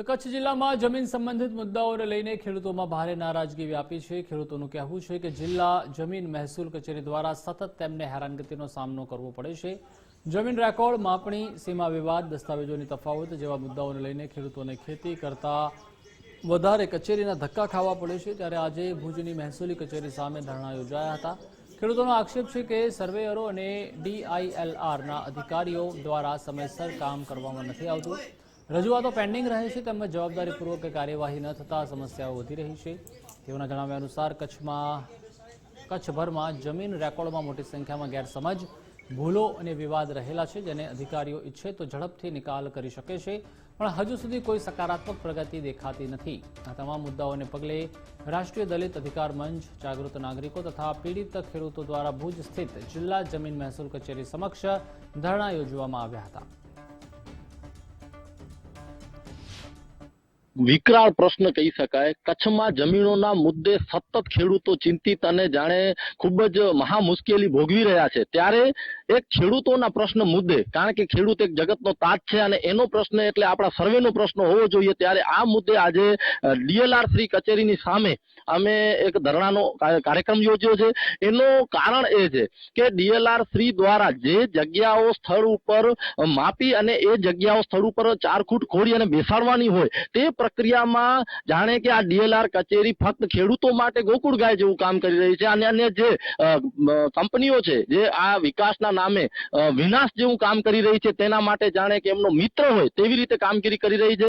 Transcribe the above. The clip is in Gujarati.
તો કચ્છ જિલ્લામાં જમીન સંબંધિત મુદ્દાઓને લઈને ખેડૂતોમાં ભારે નારાજગી વ્યાપી છે. ખેડૂતોનું કહેવું છે કે જિલ્લા જમીન મહેસૂલ કચેરી દ્વારા સતત તેમને હેરાનગતિનો સામનો કરવો પડે છે. જમીન રેકોર્ડ, માપણી, સીમા વિવાદ, દસ્તાવેજોની તફાવત જેવા મુદ્દાઓને લઈને ખેડૂતોને ખેતી કરતા વધારે કચેરીના ધક્કા ખાવા પડે છે. ત્યારે આજે ભુજની મહેસૂલી કચેરી સામે ધરણા યોજાયા હતા. ખેડૂતોનો આક્ષેપ છે કે સર્વેયરો અને ડીઆઈએલઆરના અધિકારીઓ દ્વારા સમયસર કામ કરવામાં નથી આવતું. રજૂઆતો પેન્ડિંગ રહે છે, તેમજ જવાબદારીપૂર્વક કાર્યવાહી ન થતાં સમસ્યાઓ વધી રહી છે. તેઓના જણાવ્યા અનુસાર, કચ્છમાં, કચ્છભરમાં જમીન રેકોર્ડમાં મોટી સંખ્યામાં ગેરસમજ, ભૂલો અને વિવાદ રહેલા છે, જેને અધિકારીઓ ઈચ્છે તો ઝડપથી નિકાલ કરી શકે છે, પણ હજુ સુધી કોઈ સકારાત્મક પ્રગતિ દેખાતી નથી. આ તમામ મુદ્દાઓને પગલે રાષ્ટ્રીય દલિત અધિકાર મંચ, જાગૃત નાગરિકો તથા પીડિત ખેડૂતો દ્વારા ભુજ સ્થિત જિલ્લા જમીન મહેસૂલ કચેરી સમક્ષ ધરણા યોજવામાં આવ્યા હતા. વિકરાળ પ્રશ્ન કહી શકાય. કચ્છમાં જમીનોના મુદ્દે સતત ખેડૂતો ચિંતિત અને જાણે ખૂબ જ મહા મુશ્કેલી ભોગવી રહ્યા છે. ત્યારે એક ખેડૂતોના પ્રશ્ન મુદ્દે, કારણ કે ખેડૂત એક જગતનો તાજ છે અને એનો પ્રશ્ન એટલે આપણા સર્વેનો પ્રશ્ન હોવો જોઈએ, ત્યારે આ મુદ્દે આજે ડીએલઆર શ્રી કચેરીની સામે અમે એક ધરણાનો કાર્યક્રમ યોજ્યો છે. એનું કારણ એ છે કે ડીએલઆર શ્રી દ્વારા જે જગ્યાઓ સ્થળ ઉપર માપી અને એ જગ્યાઓ સ્થળ ઉપર ચાર ફૂટ ખોડી અને બેસાડવાની હોય, તે પ્રક્રિયામાં જાણે કે આ ડીએલઆર કચેરી ફક્ત ખેડૂતો માટે ગોકુળ ગાય જેવું કામ કરી રહી છે. અને અન્ય જે કંપનીઓ છે, જે આ વિકાસના નામે વિનાશ જેવું કામ કરી રહી છે, તેના માટે જાણે કે એમનો મિત્ર હોય, તેવી રીતે કામગીરી કરી રહી છે.